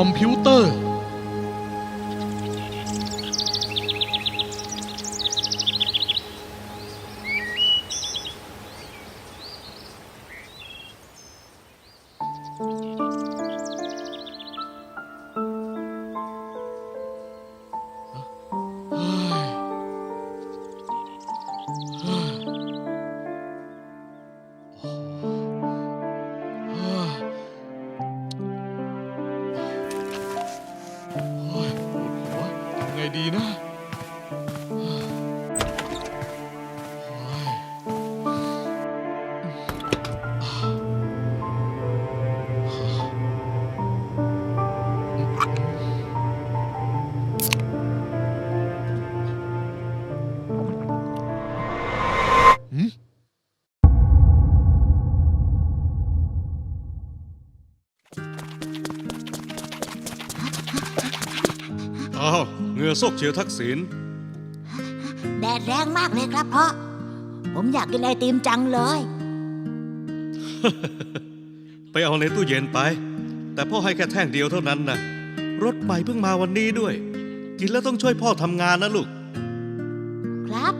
คอมพิว ท เหงื่อซกเชียวทักษิณแดดแรงมากเลยครับพ่อ ผมอยากกินไอติมจังเลย ไปเอาในตู้เย็นไป แต่พ่อให้แค่แท่งเดียวเท่านั้นนะรถใหม่เพิ่งมาวันนี้ด้วย กินแล้วต้องช่วยพ่อทำงานนะลูก ครับ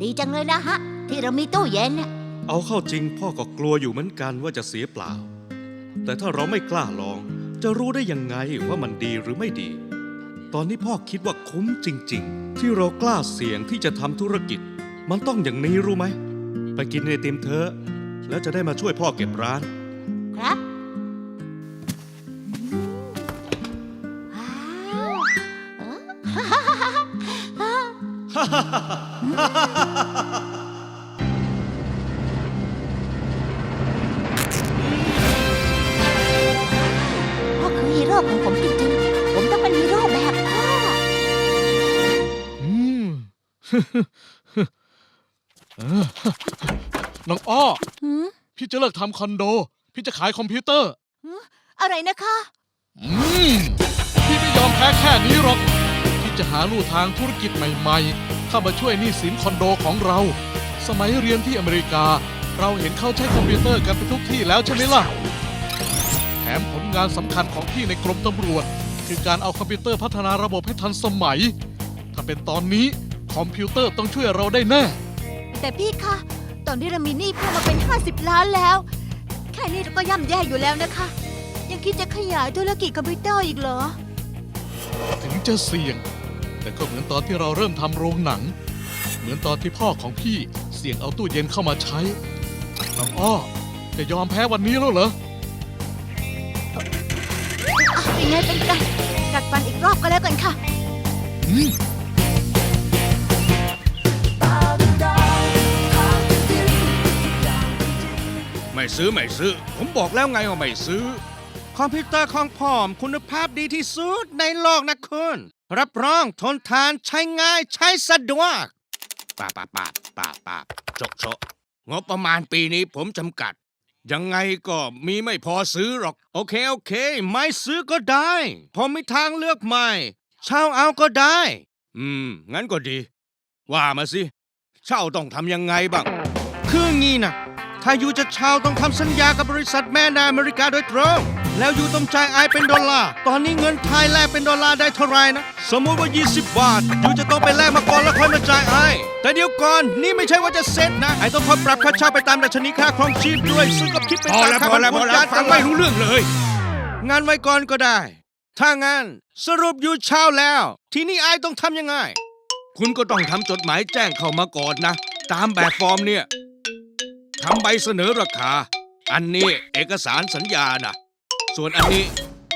ดีจังเลยนะฮะ ที่เรามีตู้เย็นน่ะเอาเข้าจริงพ่อก็กลัวอยู่เหมือนกันว่าจะเสียเปล่า แต่ถ้าเราไม่กล้าลอง จะรู้ได้ยังไงว่ามันดีหรือไม่ดี ตอนนี้พ่อคิดว่าคุ้มจริง ๆ ที่เรากล้าเสี่ยงที่จะทำธุรกิจ มันต้องอย่างนี้รู้ไหม ไปกินไอติมเถอะแล้วจะได้มาช่วยพ่อเก็บร้าน ครับว้าวเอ้อพ่อคือฮีโร่ของผมจ น้องอ้อ หืมพี่จะเลิกทำคอนโด พี่จะขายคอมพิวเตอร์ อะไรนะคะ อืมพี่ไม่ยอมแพ้แค่นี้หรอก พี่จะหาลู่ทางธุรกิจใหม่ๆ เข้ามาช่วยหนี้สินคอนโดของเรา สมัยเรียนที่อเมริกา เราเห็นเขาใช้คอมพิวเตอร์กันไปทุกที่แล้วใช่ไหมล่ะ แถมผลงานสำคัญของพี่ในกรมตำรวจ คือการเอาคอมพิวเตอร์พัฒนาระบบให้ทันสมัย ถ้าเป็นตอนนี้ คอมพิวเตอร์ต้องช่วยเราได้แน่ แต่พี่คะ ตอนนี้เรามีหนี้เพิ่มมาเป็น 50 ล้านแล้ว แค่นี้เราก็ย่ำแย่อยู่แล้วนะคะ ยังคิดจะขยายธุรกิจคอมพิวเตอร์อีกเหรอ ถึงจะเสี่ยง แต่ก็เหมือนตอนที่เราเริ่มทำโรงหนัง เหมือนตอนที่พ่อของพี่เสี่ยงเอาตู้เย็นเข้ามาใช้น้องอ้อจะยอมแพ้วันนี้แล้วเหรออะยังไงเป็นกันกัดฟันอีกรอบก็แล้วกันค่ะ อืม ไม่ซื้อไม่ซื้อ ผมบอกแล้วไงว่าไม่ซื้อ คอมพิวเตอร์ของพ่อมคุณภาพดีที่สุดในโลกนะคุณรับรองทนทานใช้ง่ายใช้สะดวกป้าป้าป้าป้าป้าโชะโชะงบประมาณปีนี้ผมจำกัด ยังไงก็มีไม่พอซื้อหรอก โอเค โอเค ไม่ซื้อก็ได้ ผมมีทางเลือกใหม่ เช่าเอาก็ได้ อืม งั้นก็ดี ว่ามาสิ เช่าต้องทำยังไงบ้าง คืองี้นะ ถ้ายูจะช่าต้องทำสัญญากับบริษัทแม่ในอเมริกาโดยตรง แล้วยูต้องจ่ายไอเป็นดอลลาร์ ตอนนี้เงินไทยแลกเป็นดอลลาร์ได้เท่าไหรนะ สมมุติว่า 20 บาท ยูจะต้องไปแลกมาก่อนแล้วค่อยมาจ่ายไอ แต่เดี๋ยวก่อน นี่ไม่ใช่ว่าจะเซ็ตนะ ไอต้องคอยปรับค่าเช่าไปตามดัชนีค่าครองชีพด้วย ซึ่งก็คิดไปพอตามแล้วค่าพอแล้วพอแล้วบรรทุกฟังไม่รู้เรื่องเลย งานไว้ก่อนก็ได้ ถ้างั้นสรุปยูเช่าแล้ว ทีนี้ไอต้องทำยังไง คุณก็ต้องทำจดหมายแจ้งเข้ามาก่อนนะ ตามแบบฟอร์มเนี่ย ทำใบเสนอราคา อันนี้เอกสารสัญญานะส่วนอันนี้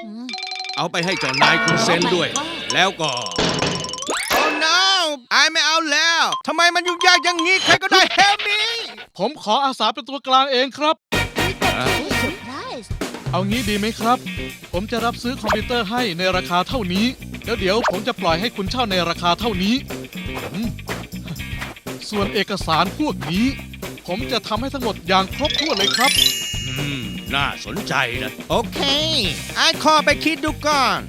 อืมเอาไปให้เจ้านายคุณเซ็นด้วย Oh my god แล้วก็ โอ้ no ไอไม่เอาแล้วทำไมมันยุ่งยากอย่างนี้ ใครก็ได้เฮลมีผมขออาสาเป็นตัวกลางเองครับนี่เซอร์ไพรส์เอางี้ดีไหมครับ ผมจะรับซื้อคอมพิวเตอร์ให้ในราคาเท่านี้ แล้วเดี๋ยวผมจะปล่อยให้คุณเช่าในราคาเท่านี้อืมส่วนเอกสารพวกนี้ ผมจะทำให้ทั้งหมดอย่างครบถ้วนเลยครับ อืม น่าสนใจนะ โอเค ไอ้ขอไปคิดดูก่อน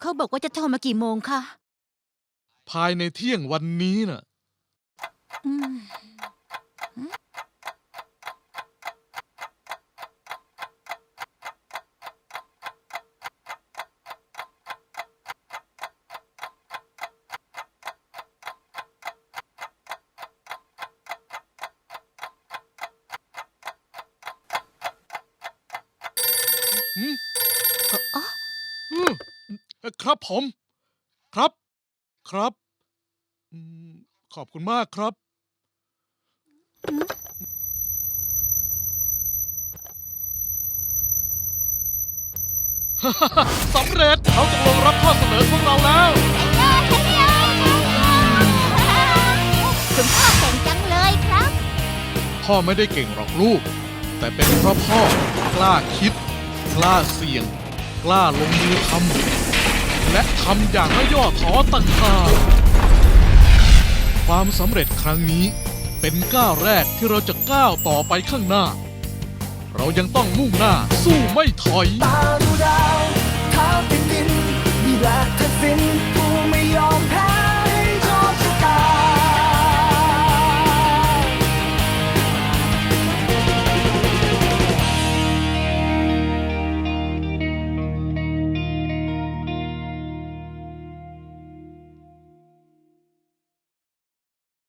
เขาบอกว่าจะโทรมากี่โมงคะภายในเที่ยงวันนี้น่ะ อืม หืม อ๋อ อืมเอ่อ ครับผม ครับ ครับอืมขอบคุณมากครับ สำเร็จเขาตกลงรับข้อเสนอของเราแล้ว คุณพ่อเก่งจังเลยครับ พ่อไม่ได้เก่งหรอกลูก แต่เป็นเพราะพ่อกล้าคิด กล้าเสี่ยง กล้าลงมือทำ และทำอย่างย่อขอต่างหาความสำเร็จครั้งนี้เป็นก้าวแรกที่เราจะก้าวต่อไปข้างหน้า เรายังต้องมุ่งหน้าสู้ไม่ถอย ตาดูดาวเท้าติดินมีแหลกทัดสิน